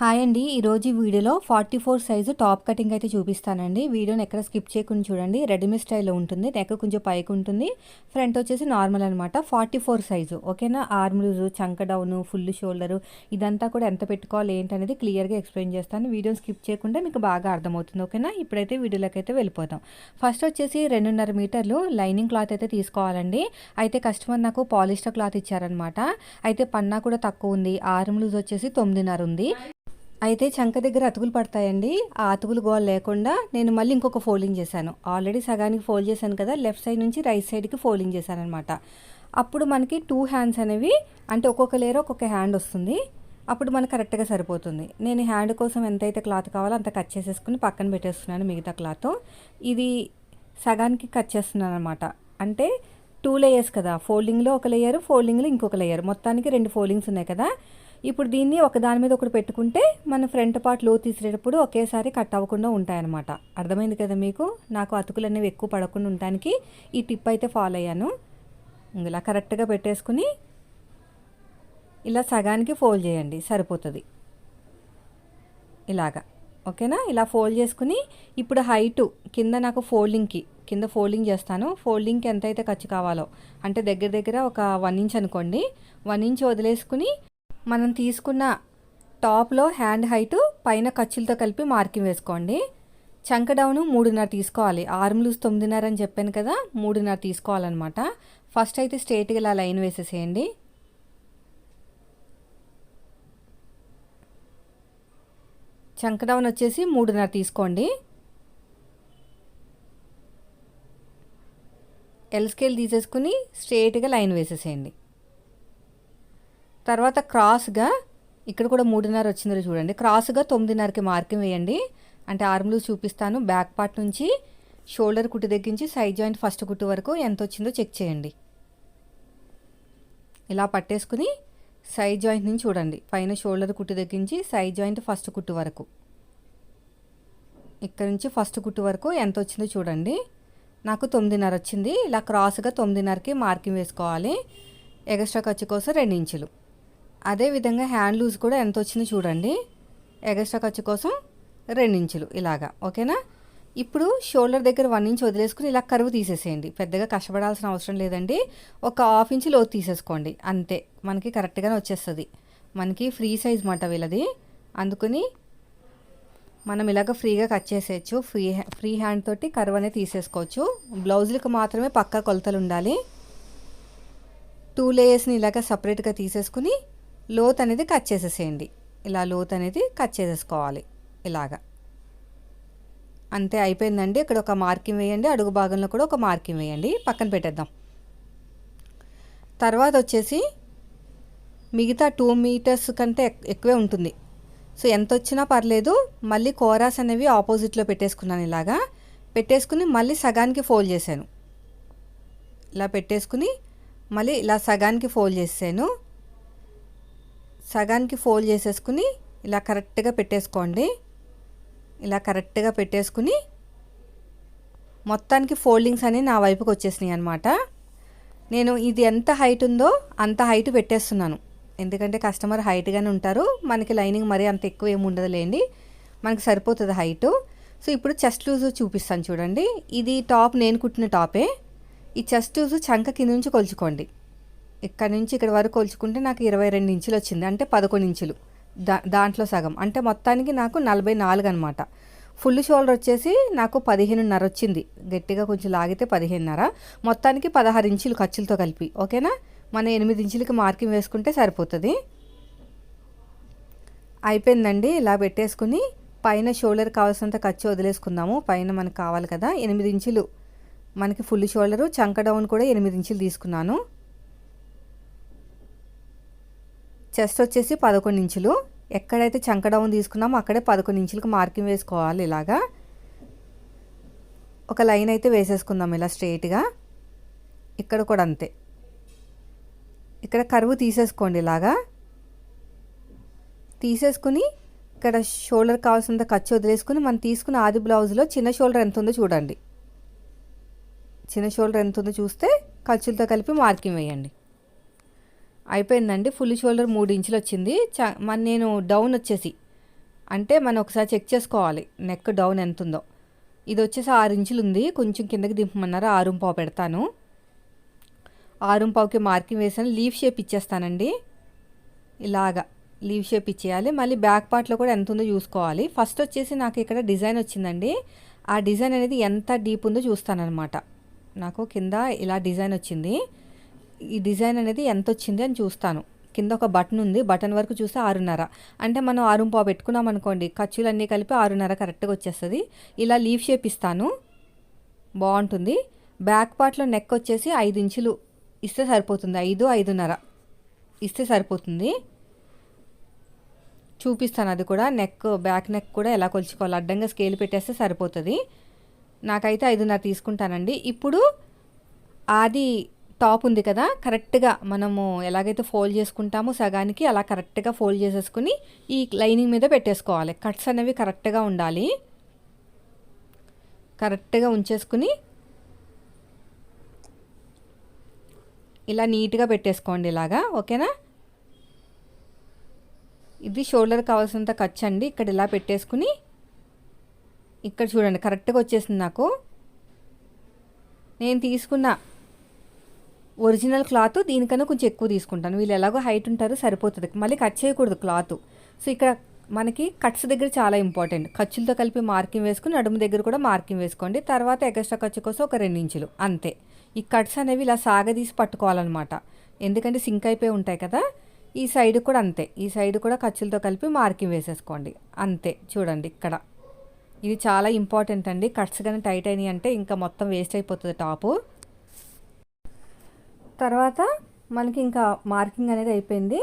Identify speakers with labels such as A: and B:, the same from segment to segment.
A: Hi అండి. ఈరోజు వీడియోలో forty four size top cutting అయితే చూపిస్తానండి. వీడియోని ఎక్కడ స్కిప్ చేయకుండా చూడండి. రెడీమేడ్ స్టైల్లో ఉంటుంది. నెక్ కొంచెం పైకి ఉంటుంది. ఫ్రంట్ వచ్చేసి నార్మల్ అనమాట ఫార్టీ ఫోర్ సైజు. ఓకేనా? ఆర్మ్ లూజు చంక డౌను ఫుల్ షోల్డరు ఇదంతా కూడా ఎంత పెట్టుకోవాలి ఏంటనేది క్లియర్గా ఎక్స్ప్లెయిన్ చేస్తాను. వీడియోని స్కిప్ చేయకుండా మీకు బాగా అర్థమవుతుంది. ఓకేనా? ఇప్పుడైతే వీడియోలోకి అయితే వెళ్ళిపోతాం ఫస్ట్ వచ్చేసి రెండున్నర మీటర్లు లైనింగ్ క్లాత్ అయితే తీసుకోవాలండి. అయితే కస్టమర్ నాకు పాలిస్టర్ క్లాత్ ఇచ్చారనమాట అయితే పన్నా కూడా తక్కువ ఉంది. ఆర్మ్ లూజ్ వచ్చేసి తొమ్మిదిన్నర ఉంది. అయితే చంక దగ్గర అతుకులు పడతాయండి. ఆ అతుకులు గోల్ లేకుండా నేను మళ్ళీ ఇంకొక ఫోల్డింగ్ చేశాను. ఆల్రెడీ సగానికి ఫోల్డ్ చేశాను కదా లెఫ్ట్ సైడ్ నుంచి రైట్ సైడ్కి ఫోల్డింగ్ చేశాను అనమాట అప్పుడు మనకి టూ హ్యాండ్స్ అనేవి అంటే ఒక్కొక్క లేయర్ ఒక్కొక్క హ్యాండ్ వస్తుంది. అప్పుడు మనకు కరెక్ట్గా సరిపోతుంది. నేను హ్యాండ్ కోసం ఎంతైతే క్లాత్ కావాలో అంత కట్ చేసేసుకుని పక్కన పెట్టేస్తున్నాను మిగతా క్లాత్. ఇది సగానికి కట్ చేస్తున్నాను అనమాట అంటే టూ లేయర్స్ కదా ఫోల్డింగ్లో ఒక లేయర్ ఫోల్డింగ్లో ఇంకొక లేయర్ మొత్తానికి రెండు ఫోల్డింగ్స్ ఉన్నాయి కదా. ఇప్పుడు దీన్ని ఒక దాని మీద ఒకటి పెట్టుకుంటే మన ఫ్రంట్ పార్ట్లో తీసేటప్పుడు ఒకేసారి కట్ అవ్వకుండా ఉంటాయన్నమాట. అర్థమైంది కదా మీకు? నాకు అతుకులు అనేవి ఎక్కువ పడకుండా ఉండటానికి ఈ టిప్ అయితే ఫాలో అయ్యాను. ఇలా కరెక్ట్గా పెట్టేసుకుని ఇలా సగానికి ఫోల్డ్ చేయండి సరిపోతుంది. ఇలాగా. ఓకేనా? ఇలా ఫోల్డ్ చేసుకుని ఇప్పుడు హైటు కింద నాకు ఫోల్డింగ్కి కింద ఫోల్డింగ్ చేస్తాను. ఫోల్డింగ్కి ఎంత అయితే ఖర్చు కావాలో అంటే దగ్గర దగ్గర ఒక వన్ ఇంచ్ అనుకోండి వన్ ఇంచ్ వదిలేసుకుని మనం తీసుకున్న టాప్లో హ్యాండ్ హైట్ పైన ఖర్చులతో కలిపి మార్కింగ్ వేసుకోండి. చంక డౌను మూడున్నర తీసుకోవాలి. ఆర్మ్ లూజ్ తొమ్మిదిన్నర అని చెప్పాను కదా మూడున్నర తీసుకోవాలన్నమాట. ఫస్ట్ అయితే స్ట్రేట్గా ఇలా లైన్ వేసేసేయండి. చంక డౌన్ వచ్చేసి మూడున్నర తీసుకోండి. ఎల్ స్కేల్ తీసేసుకుని స్ట్రేట్గా లైన్ వేసేసేయండి. తర్వాత క్రాస్గా ఇక్కడ కూడా మూడున్నర వచ్చిందో చూడండి. క్రాస్గా తొమ్మిదిన్నరకి మార్కింగ్ వేయండి. అంటే ఆర్మ్లు చూపిస్తాను. బ్యాక్ పార్ట్ నుంచి షోల్డర్ కుట్టు దగ్గరించి సైడ్ జాయింట్ ఫస్ట్ కుట్టు వరకు ఎంత వచ్చిందో చెక్ చేయండి. ఇలా పట్టేసుకుని సైడ్ జాయింట్ నుంచి చూడండి. పైన షోల్డర్ కుట్టు దగ్గరించి సైడ్ జాయింట్ ఫస్ట్ కుట్టు వరకు. ఇక్కడ నుంచి ఫస్ట్ కుట్టు వరకు ఎంత వచ్చిందో చూడండి. నాకు తొమ్మిదిన్నర వచ్చింది. ఇలా క్రాస్గా తొమ్మిదిన్నరకి మార్కింగ్ వేసుకోవాలి. ఎగస్ట్రా ఖర్చు కోసం రెండు ఇంచులు. అదేవిధంగా హ్యాండ్ లూజ్ కూడా ఎంత వచ్చిందో చూడండి. ఎగస్ట్రా ఖర్చు కోసం ఇంచులు ఇలాగా ఓకేనా? ఇప్పుడు షోల్డర్ దగ్గర వన్ ఇంచ్ వదిలేసుకుని ఇలా కరువు తీసేసేయండి. పెద్దగా కష్టపడాల్సిన అవసరం లేదండి. ఒక హాఫ్ ఇంచ్ లోతు తీసేసుకోండి. అంతే మనకి కరెక్ట్గానే వచ్చేస్తుంది. మనకి ఫ్రీ సైజ్ మాట వీళ్ళది. అందుకని మనం ఇలాగ ఫ్రీగా కట్ చేసేయచ్చు. ఫ్రీ ఫ్రీ హ్యాండ్ తోటి కరువు అనేది తీసేసుకోవచ్చు. బ్లౌజులకు మాత్రమే పక్కా కొలతలు ఉండాలి. టూ లేయర్స్ని ఇలాగ సపరేట్గా తీసేసుకుని లోత్ అనేది కట్ చేసేసేయండి. ఇలా లోత్ అనేది కట్ చేసేసుకోవాలి. ఇలాగా. అంతే అయిపోయిందండి. ఇక్కడ ఒక మార్కింగ్ వేయండి. అడుగు భాగంలో కూడా ఒక మార్కింగ్ వేయండి. పక్కన పెట్టేద్దాం. తర్వాత వచ్చేసి మిగతా టూ మీటర్స్ కంటే ఎక్కువే ఉంటుంది. సో ఎంత వచ్చినా పర్లేదు. మళ్ళీ కోరాస్ అనేవి ఆపోజిట్లో పెట్టేసుకున్నాను ఇలాగా. పెట్టేసుకుని మళ్ళీ సగానికి ఫోల్డ్ చేశాను. ఇలా పెట్టేసుకుని మళ్ళీ ఇలా సగానికి ఫోల్డ్ చేసాను సగానికి ఫోల్డ్ చేసేసుకుని ఇలా కరెక్ట్గా పెట్టేసుకోండి. ఇలా కరెక్ట్గా పెట్టేసుకుని మొత్తానికి ఫోల్డింగ్స్ అనేవి నా వైపుకి వచ్చేసినాయి అనమాట నేను ఇది ఎంత హైట్ ఉందో అంత హైట్ పెట్టేస్తున్నాను. ఎందుకంటే కస్టమర్ హైట్గానే ఉంటారు. మనకి లైనింగ్ మరీ అంత ఎక్కువ ఏమి ఉండదులేండి. మనకి సరిపోతుంది హైటు. సో ఇప్పుడు చెస్ట్ లూజ్ చూపిస్తాను చూడండి. ఇది టాప్ నేను కుట్టిన టాపే. ఈ చెస్ట్ లూజ్ చంక కింద నుంచి కొలుచుకోండి. ఇక్కడ నుంచి ఇక్కడ వరకు కొలుచుకుంటే నాకు ఇరవై రెండు ఇంచులు వచ్చింది. అంటే పదకొండు ఇంచులు. దా దాంట్లో సగం. అంటే మొత్తానికి నాకు నలభై నాలుగు అనమాట ఫుల్ షోల్డర్ వచ్చేసి నాకు పదిహేనున్నర వచ్చింది. గట్టిగా కొంచెం లాగితే పదిహేనున్నర. మొత్తానికి పదహారు ఇంచులు ఖర్చులతో కలిపి. ఓకేనా? మన ఎనిమిది ఇంచులకి మార్కింగ్ వేసుకుంటే సరిపోతుంది. అయిపోయిందండి. ఇలా పెట్టేసుకుని పైన షోల్డర్ కావాల్సినంత ఖర్చు వదిలేసుకుందాము. పైన మనకు కావాలి కదా ఎనిమిది ఇంచులు. మనకి ఫుల్ షోల్డరు. చంక డౌన్ కూడా ఎనిమిది ఇంచులు తీసుకున్నాను. చెస్ట్ వచ్చేసి పదకొండు ఇంచులు. ఎక్కడైతే చంక డౌన్ తీసుకున్నామో అక్కడే పదకొండు ఇంచులకు మార్కింగ్ వేసుకోవాలి ఇలాగా. ఒక లైన్ అయితే వేసేసుకుందాం ఇలా స్ట్రైట్గా ఇక్కడ కూడా అంతే. ఇక్కడ కరువు తీసేసుకోండి ఇలాగా. తీసేసుకుని ఇక్కడ షోల్డర్ కావాల్సినంత ఖర్చు వదిలేసుకుని మనం తీసుకున్న ఆది బ్లౌజ్లో చిన్న షోల్డర్ ఎంత ఉందో చూడండి. చిన్న షోల్డర్ ఎంత ఉందో చూస్తే ఖర్చులతో కలిపి మార్కింగ్ వేయండి. అయిపోయిందండి. ఫుల్ షోల్డర్ మూడు ఇంచులు వచ్చింది. చ మన నేను డౌన్ వచ్చేసి అంటే మనం ఒకసారి చెక్ చేసుకోవాలి నెక్ డౌన్ ఎంత ఉందో ఇది వచ్చేసి ఆరు ఇంచులు ఉంది. కొంచెం కిందకి దింపమన్నారు. ఆరు పావు పెడతాను. ఆరుంపావుకి మార్కింగ్ వేసాను. లీవ్ షేప్ ఇచ్చేస్తానండి. ఇలాగా లీవ్ షేప్ ఇచ్చేయాలి. మళ్ళీ బ్యాక్ పార్ట్లో కూడా ఎంత ఉందో చూసుకోవాలి. ఫస్ట్ వచ్చేసి నాకు ఇక్కడ డిజైన్ వచ్చిందండి. ఆ డిజైన్ అనేది ఎంత డీప్ ఉందో చూస్తానన్నమాట. నాకు కింద ఇలా డిజైన్ వచ్చింది. ఈ డిజైన్ అనేది ఎంత వచ్చింది అని చూస్తాను. కింద ఒక బటన్ ఉంది. బటన్ వరకు చూస్తే ఆరున్నర. అంటే మనం ఆరు పావు పెట్టుకున్నాం అనుకోండి ఖర్చులన్నీ కలిపి ఆరున్నర కరెక్ట్గా వచ్చేస్తుంది. ఇలా లీవ్ షేప్ ఇస్తాను. బాగుంటుంది. బ్యాక్ పార్ట్లో నెక్ వచ్చేసి ఐదు ఇంచులు ఇస్తే సరిపోతుంది. ఐదు ఐదున్నర ఇస్తే సరిపోతుంది. చూపిస్తాను అది కూడా. నెక్ బ్యాక్ నెక్ కూడా ఎలా కొలుచుకోవాలి? అడ్డంగా స్కేల్ పెట్టేస్తే సరిపోతుంది. నాకైతే ఐదున్నర తీసుకుంటానండి. ఇప్పుడు అది టాప్ ఉంది కదా కరెక్ట్గా మనము ఎలాగైతే ఫోల్డ్ చేసుకుంటామో సగానికి అలా కరెక్ట్గా ఫోల్డ్ చేసేసుకుని ఈ లైనింగ్ మీద పెట్టేసుకోవాలి. కట్స్ అనేవి కరెక్ట్గా ఉండాలి. కరెక్ట్గా ఉంచేసుకుని ఇలా నీట్గా పెట్టేసుకోండి ఇలాగా ఓకేనా? ఇది షోల్డర్ కావాల్సినంత ఖర్చు అండి. ఇక్కడ ఇలా పెట్టేసుకుని ఇక్కడ చూడండి కరెక్ట్గా వచ్చేసింది నాకు. నేను తీసుకున్న ఒరిజినల్ క్లాత్ దీనికన్నా కొంచెం ఎక్కువ తీసుకుంటాను. వీళ్ళు ఎలాగో హైట్ ఉంటారో సరిపోతుంది. మళ్ళీ కట్ చేయకూడదు క్లాత్. సో ఇక్కడ మనకి కట్స్ దగ్గర చాలా ఇంపార్టెంట్. ఖర్చులతో కలిపి మార్కింగ్ వేసుకుని నడుము దగ్గర కూడా మార్కింగ్ వేసుకోండి. తర్వాత ఎక్స్ట్రా ఖర్చు కోసం ఒక రెండు ఇంచులు. అంతే. ఈ కట్స్ అనేవి ఇలా సాగదీసి పట్టుకోవాలన్నమాట. ఎందుకంటే సింక్ అయిపోయి ఉంటాయి కదా. ఈ సైడ్ కూడా అంతే. ఈ సైడ్ కూడా ఖర్చులతో కలిపి మార్కింగ్ వేసేసుకోండి. అంతే. చూడండి ఇక్కడ. ఇది చాలా ఇంపార్టెంట్ అండి. కట్స్ కానీ టైట్ అయినాయి అంటే ఇంకా మొత్తం వేస్ట్ అయిపోతుంది టాపు. తర్వాత మనకి ఇంకా మార్కింగ్ అనేది అయిపోయింది.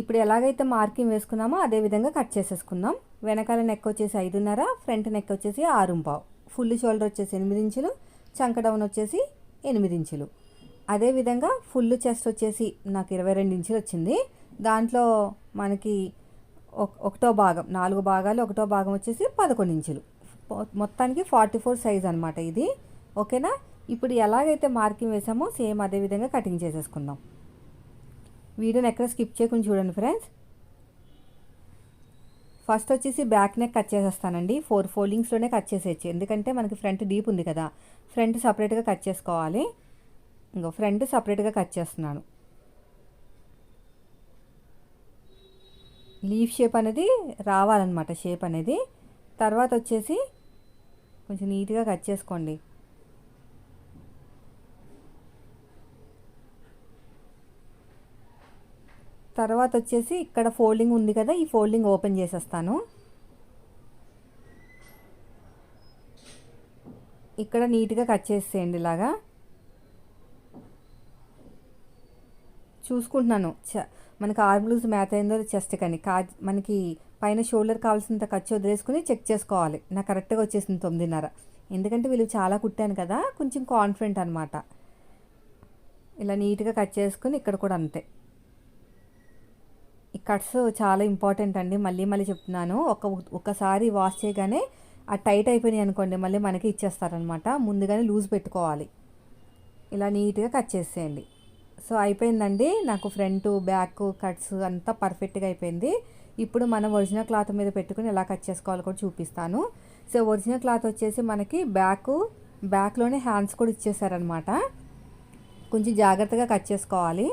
A: ఇప్పుడు ఎలాగైతే మార్కింగ్ వేసుకున్నామో అదే విధంగా కట్ చేసేసుకుందాం. వెనకాల నెక్ వచ్చేసి ఐదున్నర ఫ్రంట్ నెక్ వచ్చేసి ఆరుంపావు. ఫుల్ షోల్డర్ వచ్చేసి ఎనిమిది ఇంచులు చంక డౌన్ వచ్చేసి ఎనిమిది ఇంచులు. అదేవిధంగా ఫుల్ చెస్ట్ వచ్చేసి నాకు ఇరవై రెండు ఇంచులు వచ్చింది. దాంట్లో మనకి ఒకటో భాగం నాలుగు భాగాలు ఒకటో భాగం వచ్చేసి పదకొండు ఇంచులు. మొత్తానికి ఫార్టీ ఫోర్ సైజ్ అనమాట ఇది. ఓకేనా? ఇప్పుడు ఎలాగైతే మార్కింగ్ వేసామో సేమ్ అదే విధంగా కటింగ్ చేసేసుకుందాం. వీడియోని ఎక్కడ స్కిప్ చేయకుండా చూడండి ఫ్రెండ్స్. ఫస్ట్ వచ్చేసి బ్యాక్ నెక్ కట్ చేసేస్తానండి. ఫోర్ ఫోల్డింగ్స్లోనే కట్ చేసేయచ్చు. ఎందుకంటే మనకి ఫ్రంట్ డీప్ ఉంది కదా. ఫ్రంట్ సపరేట్గా కట్ చేసుకోవాలి. ఇంకో ఫ్రంట్ సపరేట్గా కట్ చేస్తున్నాను. లీఫ్ షేప్ అనేది రావాలన్నమాట షేప్ అనేది. తర్వాత వచ్చేసి కొంచెం నీట్గా కట్ చేసుకోండి. తర్వాత వచ్చేసి ఇక్కడ ఫోల్డింగ్ ఉంది కదా ఈ ఫోల్డింగ్ ఓపెన్ చేసేస్తాను. ఇక్కడ నీట్గా కట్ చేసేయండి ఇలాగా. చూసుకుంటున్నాను. చ మనకి ఆర్మ్ లూజ్ మ్యాథ్ అయిందో చెస్ట్ కానీ కా మనకి పైన షోల్డర్ కావాల్సినంత ఖర్చు వదిలేసుకుని చెక్ చేసుకోవాలి. నాకు కరెక్ట్గా వచ్చేసింది తొమ్మిదిన్నర. ఎందుకంటే వీళ్ళు చాలా కుట్టాను కదా కొంచెం కాన్ఫిడెంట్ అనమాట ఇలా నీట్గా కట్ చేసుకుని ఇక్కడ కూడా అంతే. ఈ కట్స్ చాలా ఇంపార్టెంట్ అండి. మళ్ళీ మళ్ళీ చెప్తున్నాను. ఒక ఒకసారి వాష్ చేయగానే ఆ టైట్ అయిపోయినాయి అనుకోండి మళ్ళీ మనకి ఇచ్చేస్తారనమాట. ముందుగానే లూజ్ పెట్టుకోవాలి. ఇలా నీట్గా కట్ చేసేయండి. సో అయిపోయిందండి. నాకు ఫ్రంట్ బ్యాక్ కట్స్ అంతా పర్ఫెక్ట్గా అయిపోయింది. ఇప్పుడు మనం ఒరిజినల్ క్లాత్ మీద పెట్టుకుని ఎలా కట్ చేసుకోవాలో కూడా చూపిస్తాను. సో ఒరిజినల్ క్లాత్ వచ్చేసి మనకి బ్యాక్ బ్యాక్లోనే హ్యాండ్స్ కూడా ఇచ్చేసారనమాట. కొంచెం జాగ్రత్తగా కట్ చేసుకోవాలి.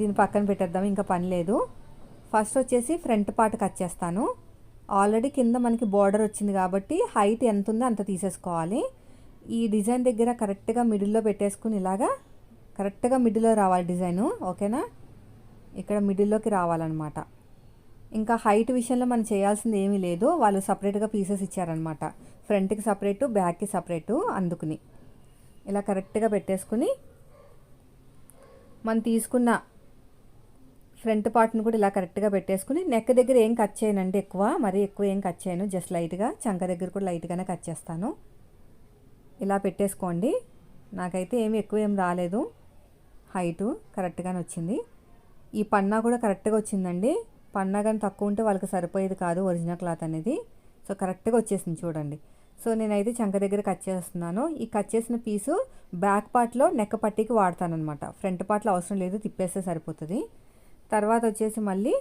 A: దీని పక్కన పెట్టేద్దాం ఇంకా పని లేదు. ఫస్ట్ వచ్చేసి ఫ్రంట్ పార్ట్ కట్ చేస్తాను. ఆల్రెడీ కింద మనకి బార్డర్ వచ్చింది కాబట్టి హైట్ ఎంత ఉందో అంత తీసేసుకోవాలి. ఈ డిజైన్ దగ్గర కరెక్ట్గా మిడిల్లో పెట్టేసుకుని ఇలాగా కరెక్ట్గా మిడిల్లో రావాలి డిజైను ఓకేనా ఇక్కడ మిడిల్లోకి రావాలన్నమాట. ఇంకా హైట్ విషయంలో మనం చేయాల్సింది ఏమీ లేదు. వాళ్ళు సపరేట్గా పీసెస్ ఇచ్చారనమాట ఫ్రంట్కి సపరేటు బ్యాక్కి సపరేటు అందుకుని. ఇలా కరెక్ట్గా పెట్టేసుకుని మనం తీసుకున్న ఫ్రంట్ పార్ట్ని కూడా ఇలా కరెక్ట్గా పెట్టేసుకుని నెక్ దగ్గర ఏం కట్ చేయనండి ఎక్కువ మరీ ఎక్కువ ఏం కట్ చేయను జస్ట్ లైట్గా చంక దగ్గర కూడా లైట్గానే కట్ చేస్తాను. ఇలా పెట్టేసుకోండి. నాకైతే ఏమి ఎక్కువ ఏం రాలేదు. హైటు కరెక్ట్గానే వచ్చింది. ఈ పన్నా కూడా కరెక్ట్గా వచ్చిందండి. పన్నా కానీ తక్కువ ఉంటే వాళ్ళకి సరిపోయేది కాదు ఒరిజినల్ క్లాత్ అనేది. సో కరెక్ట్గా వచ్చేసింది చూడండి. సో నేనైతే చంక దగ్గర కట్ చేస్తున్నాను. ఈ కట్ చేసిన పీసు బ్యాక్ పార్ట్లో నెక్క పట్టీకి వాడతానమాట ఫ్రంట్ పార్ట్లో అవసరం లేదు తిప్పేస్తే సరిపోతుంది. తర్వాత వచ్చేసి మళ్ళీ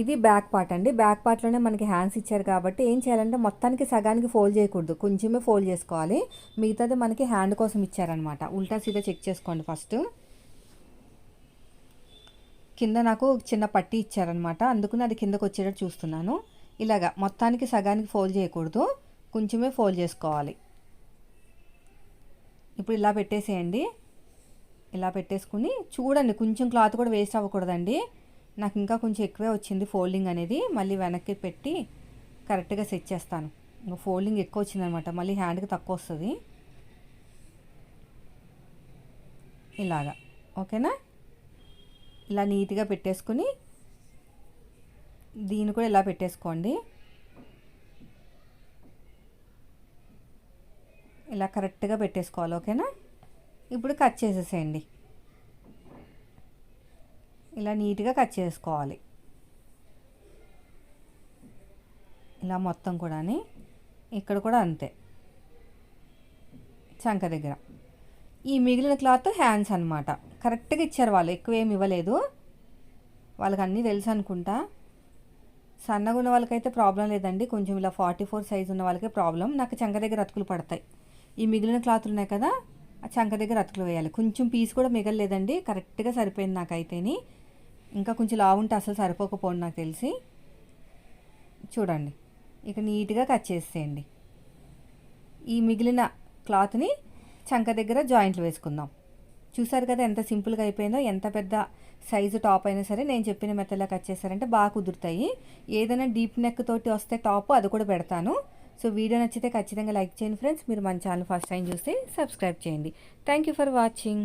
A: ఇది బ్యాక్ పార్ట్ అండి. బ్యాక్ పార్ట్లోనే మనకి హ్యాండ్స్ ఇచ్చారు కాబట్టి ఏం చేయాలంటే మొత్తానికి సగానికి ఫోల్డ్ చేయకూడదు. కొంచెమే ఫోల్డ్ చేసుకోవాలి. మిగతాది మనకి హ్యాండ్ కోసం ఇచ్చారనమాట ఉల్టా సీదా చెక్ చేసుకోండి ఫస్ట్ కింద నాకు చిన్న పట్టి ఇచ్చారనమాట అందుకని అది కిందకు వచ్చేటట్టు చూస్తున్నాను. ఇలాగా మొత్తానికి సగానికి ఫోల్డ్ చేయకూడదు. కొంచెమే ఫోల్డ్ చేసుకోవాలి. ఇప్పుడు ఇలా పెట్టేసేయండి. ఇలా పెట్టేసుకుని చూడండి కొంచెం క్లాత్ కూడా వేస్ట్ అవ్వకూడదండి. నాకు ఇంకా కొంచెం ఎక్కువే వచ్చింది ఫోల్డింగ్ అనేది. మళ్ళీ వెనక్కి పెట్టి కరెక్ట్గా సెట్ చేస్తాను. ఫోల్డింగ్ ఎక్కువ వచ్చిందనమాట. మళ్ళీ హ్యాండ్కి తక్కువ వస్తుంది. ఇలాగా. ఓకేనా? ఇలా నీట్గా పెట్టేసుకుని దీన్ని కూడా ఇలా పెట్టేసుకోండి. ఇలా కరెక్ట్గా పెట్టేసుకోవాలి. ఓకేనా? ఇప్పుడు కట్ చేసేసేయండి. ఇలా నీట్గా కట్ చేసుకోవాలి. ఇలా మొత్తం కూడా ఇక్కడ కూడా అంతే. చంక దగ్గర. ఈ మిగిలిన క్లాత్ హ్యాండ్స్ అనమాట కరెక్ట్గా ఇచ్చారు వాళ్ళు. ఎక్కువ ఏమి ఇవ్వలేదు. వాళ్ళకి అన్నీ తెలుసు అనుకుంటా. సన్నగా ఉన్న వాళ్ళకైతే ప్రాబ్లం లేదండి. కొంచెం ఇలా ఫార్టీ ఫోర్ సైజ్ ఉన్న వాళ్ళకే ప్రాబ్లం. నాకు చంక దగ్గర అతుకులు పడతాయి. ఈ మిగిలిన క్లాత్లు ఉన్నాయి కదా ఆ చంక దగ్గర అతుకులు వేయాలి. కొంచెం పీస్ కూడా మిగలలేదండి. కరెక్ట్గా సరిపోయింది నాకైతేని. ఇంకా కొంచెం లావు ఉంటే అసలు సరిపోకపోండి నాకు తెలిసి. చూడండి. ఇక నీట్గా కట్ చేసేయండి. ఈ మిగిలిన క్లాత్ని చంక దగ్గర జాయింట్లు వేసుకుందాం. చూసారు కదా ఎంత సింపుల్గా అయిపోయిందో ఎంత పెద్ద సైజు టాప్ అయినా సరే నేను చెప్పిన మెత్తలా కట్ చేశారంటే బాగా కుదురుతాయి. ఏదైనా డీప్ నెక్ తోటి వస్తే టాప్ అది కూడా పెడతాను. సో వీడియో నచ్చితే ఖచ్చితంగా లైక్ చేయండి ఫ్రెండ్స్. మీరు మన ఛానల్ ఫస్ట్ టైం చూస్తే సబ్స్క్రైబ్ చేయండి. Thank you for watching